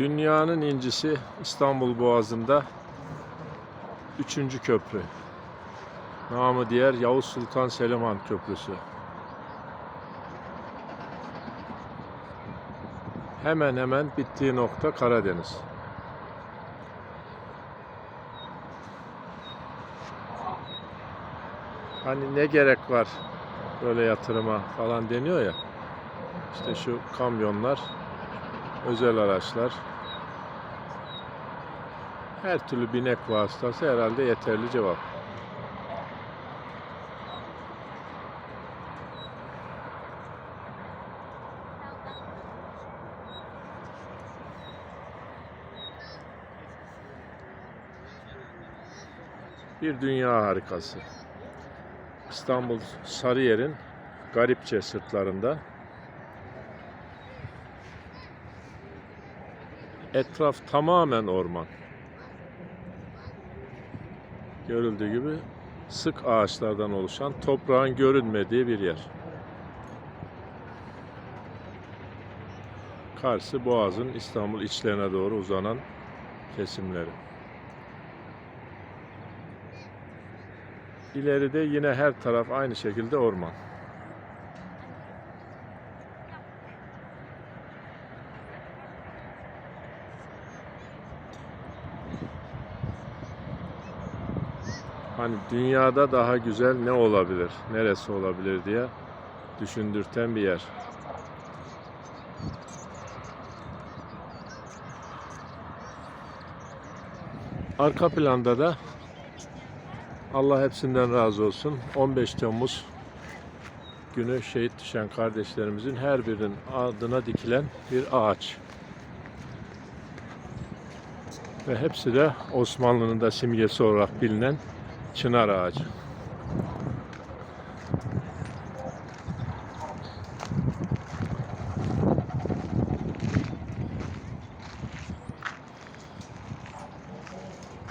Dünyanın incisi İstanbul Boğazı'nda 3. köprü. Namı diğer Yavuz Sultan Selim Köprüsü. Hemen hemen bittiği nokta Karadeniz. Hani ne gerek var böyle yatırıma falan deniyor ya. İşte şu kamyonlar, özel araçlar, her türlü binek vasıtası herhalde yeterli cevap. Bir dünya harikası. İstanbul Sarıyer'in Garipçe sırtlarında etraf tamamen orman. Görüldüğü gibi sık ağaçlardan oluşan toprağın görünmediği bir yer. Karşı Boğaz'ın İstanbul içlerine doğru uzanan kesimleri. İleride yine her taraf aynı şekilde orman. Hani dünyada daha güzel ne olabilir, neresi olabilir diye düşündürten bir yer. Arka planda da Allah hepsinden razı olsun. 15 Temmuz günü şehit düşen kardeşlerimizin her birinin adına dikilen bir ağaç. Ve hepsi de Osmanlı'nın da simgesi olarak bilinen çınar ağacı.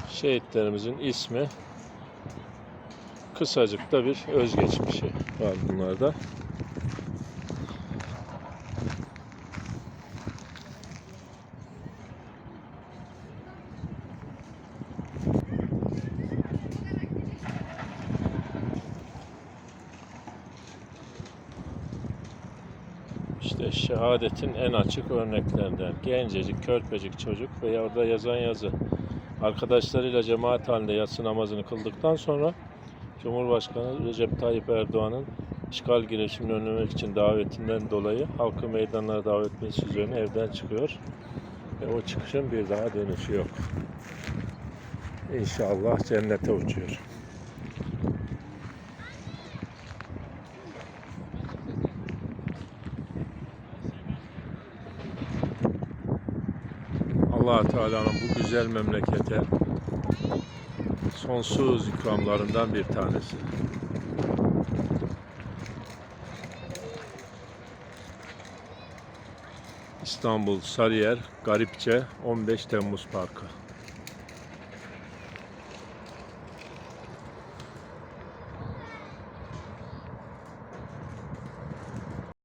Şehitlerimizin ismi kısacık da bir özgeçmişi var bunlarda. İşte şehadetin en açık örneklerinden. Gencecik, körpecik çocuk ve orada yazan yazı. Arkadaşlarıyla cemaat halinde yatsı namazını kıldıktan sonra Cumhurbaşkanı Recep Tayyip Erdoğan'ın işgal girişimini önlemek için davetinden dolayı halkı meydanlara davet etmesi üzerine evden çıkıyor. Ve o çıkışın bir daha dönüşü yok. İnşallah cennete uçuyor. Allah Teala'nın bu güzel memlekete sonsuz ikramlarından bir tanesi. İstanbul Sarıyer Garipçe 15 Temmuz Parkı.